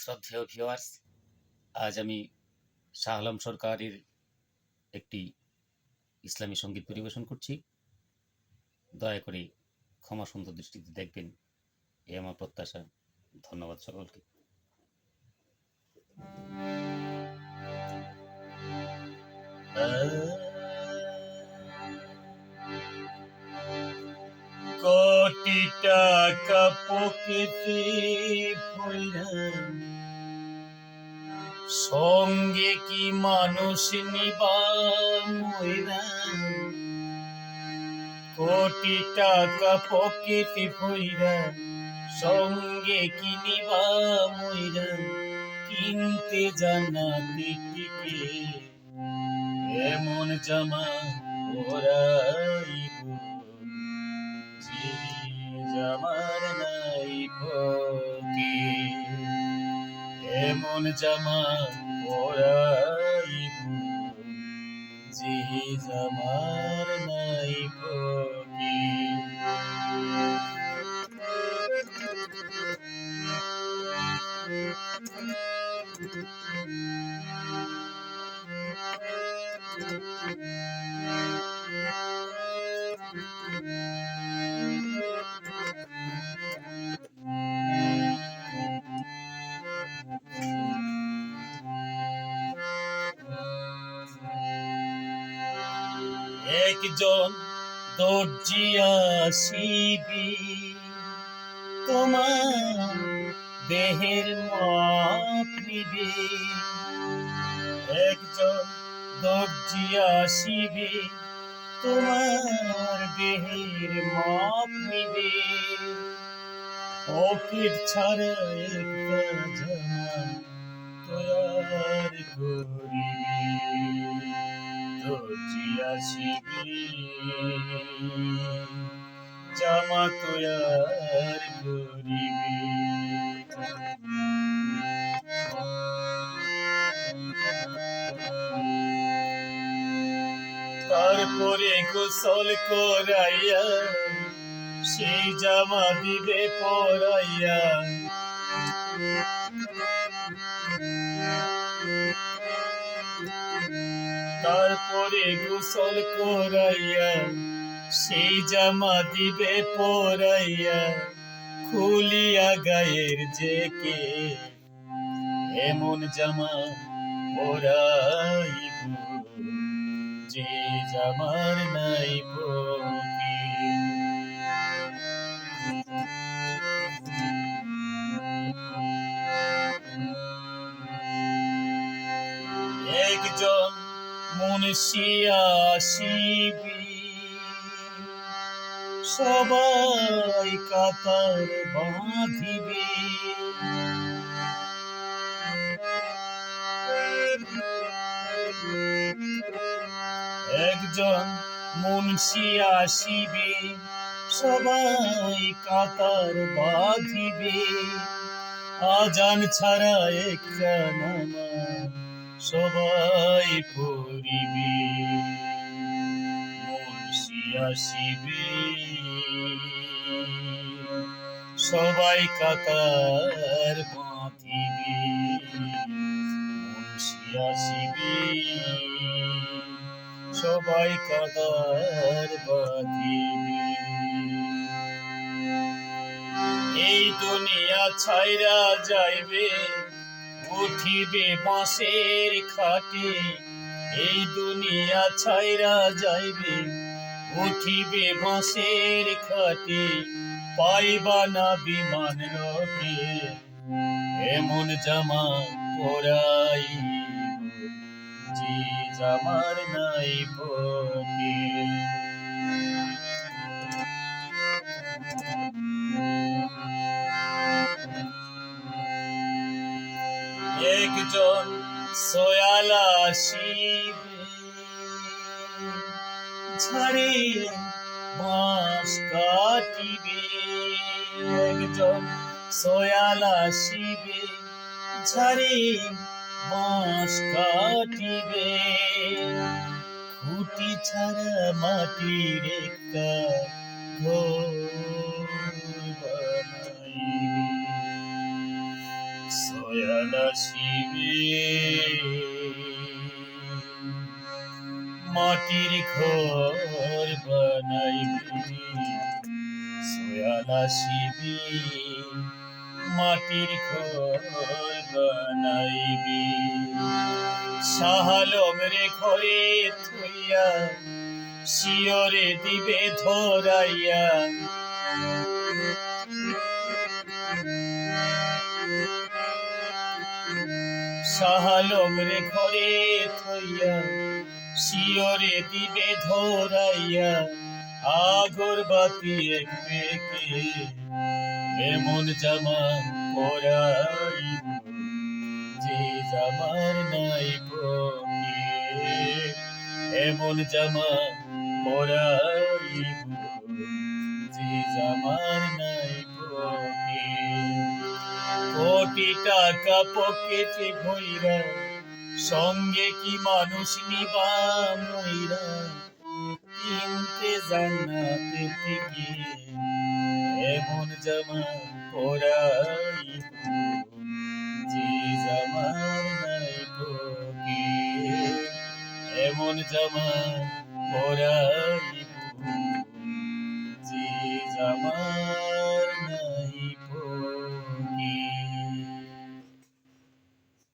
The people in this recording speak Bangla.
শ্রদ্ধেয় ভিওয়ার্স আজ আমি শাহ আলম সরকারের একটি ইসলামী সংগীত পরিবেশন করছি। দয়া করে ক্ষমা সুন্দর দৃষ্টিতে দেখবেন, এ আমার প্রত্যাশা। ধন্যবাদ সকলকে। কোটি টাকা পয়রা সঙ্গে কি মানুষ নিবা ময়রা কোটি টাকা পকেটে পয়রা সঙ্গে কি নিবা ময়রা কিনতে জানা দিকে এমন জামা ওরাইব এমন জামা পরাইব যে জামার নাই পকে একজন দর্জি আসিবি তোমার দেহের মাপ একজন দর্জি আসিবে তোমার দেহের মাপ নিবে। পকেট ছাড়া একটা জামা তৈয়ার করিবে। জামা তৈয়ার করিবে তারপরে গোসল করাইয়া সেই জামা দিবে পরাইয়া। তারপরে গোসল করাইয়া, সেই জামা দিবে পরাইয়া, খুলিয়া গায়ের যে কে এমন জামা পরাইব যে জামার নাই একজন মুন্সি আসিবি সবাই কাতার বাঁধিবে। একজন মুন্সি আসিবে সবাই কাতার বাঁধিবে। আজান ছাড়া একটা নামাজ সবাই পড়িবে। মুন্সি আসিবে সবাই কাতার বাঁধিবে। মুন্সি আসিবে সবাই কাতার বাঁধিবে। এই দুনিয়া ছাইরা যাইবে। উঠিবে বাঁশের খাটে। এই দুনিয়া ছাইরা যাইবে, উঠিবে বাঁশের খাটে। পাইবা না বিমান রকে, এমন জামা পরাই যে জামার নাই পকে। একজন সয়ালা শিবে। ঝাড়ে বাঁশ কাটিবে একজন সয়ালা শিবে। ঝাড়ে বাঁশ কাটিবে। খুঁটি ছাড়া মাটির একটা মাটির ঘর বানাইবে সয়ালা শিবে মাটির ঘর বানাইবে শাহালম রে ঘরে থইয়া, শিয়রে দিবে ধরাইয়া। শাহালম রে ঘরে থইয়া, শিয়রে দিবে ধরাইয়া, আগর বাতি এক এমন জামা পরাইব? যে জামার নাই পকে এমন জামা পরাইব। যে জামার নাই কোটি টাকা পকেটে ভইরা সঙ্গে কি মানুষ নিবা মইরা কিনতে জান্নাতে থেকে এমন জামা পরাইব যে জামার নাই পকে এমন জামা পরাইব যে জামা